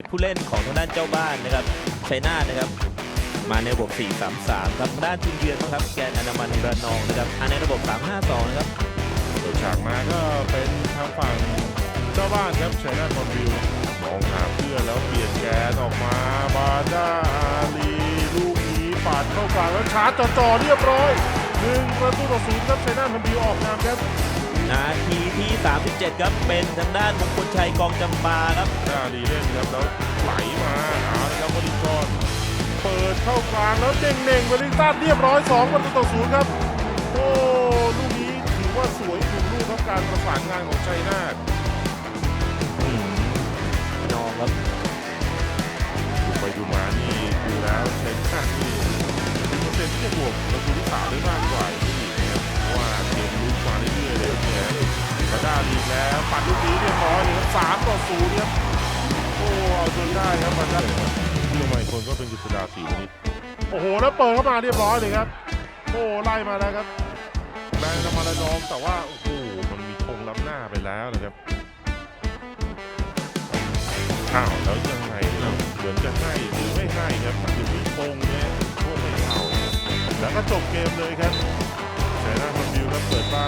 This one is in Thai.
ผู้เล่นของทางด้านเจ้าบ้านนะครับชัยนาทนะครับ มาในระบบ 4-3-3 ครับทางด้านทีมเยือนบ้างครับ แกนอนามันระนองนะครับอ่าในระบบ 3-5-2 นะครับเปิดฉากมาก็เป็นทางฝั่งเจ้าบ้านครับชัยนาทคอนวิวมองหาเพื่อนแล้วเปลี่ยนแกนออกมาบาด้าอาลีลูกนี้ปาดเข้ากลางแล้วชาร์จจ่อๆเรียบร้อยหนึ่งประตูต่อศูนย์ครับชัยนาทคอนวิวออกนำครับ นาทีที่ 37 ครับ เป็นทางด้านมงคลชัยกองจำปาครับ หน้าดีเล่นครับแล้วไหลมาเอาละครับวลิงกรเปิดเข้ากลางแล้วเด้งเน่งๆวลิงตันเรียบร้อย2ประตูต่อศูนย์ครับ โอ้ลูกนี้ถือว่าสวยถึงลูกครับการประสานงานของชัยนาทอืมนองครับดูไปดูมานี่ดูแล้วชัยนาทนี่มีเปอร์เซ็นต์ที่จะบวกประตูที่สามได้มากกว่าที่อีก ด้าดีแล้วปัดลูกนี้เรียบร้อยเลยครับสามต่อศูนย์ครับโอ้เอาจนได้ครับมันได้ครับที่มาอีกคนก็เป็นกฤษดาศรีวณิชโอ้โหแล้วเปิดเข้ามาเรียบร้อยเลยครับโอ้ไล่มาแล้วครับแรงจะมาละนองแต่ว่าโอ้โหมันมีธงล้ำหน้าไปแล้วนะครับอ้าวแล้วยังไงแล้วเหมือนจะให้หรือไม่ให้ครับอยู่ที่ธงเนี่ยโทษไม่เข้าแล้วก็จบเกมเลยครับเสนาคอนบิวครับเปิดบ้านเอาชนะทางด้านแกลนอันดามันแล้วก็น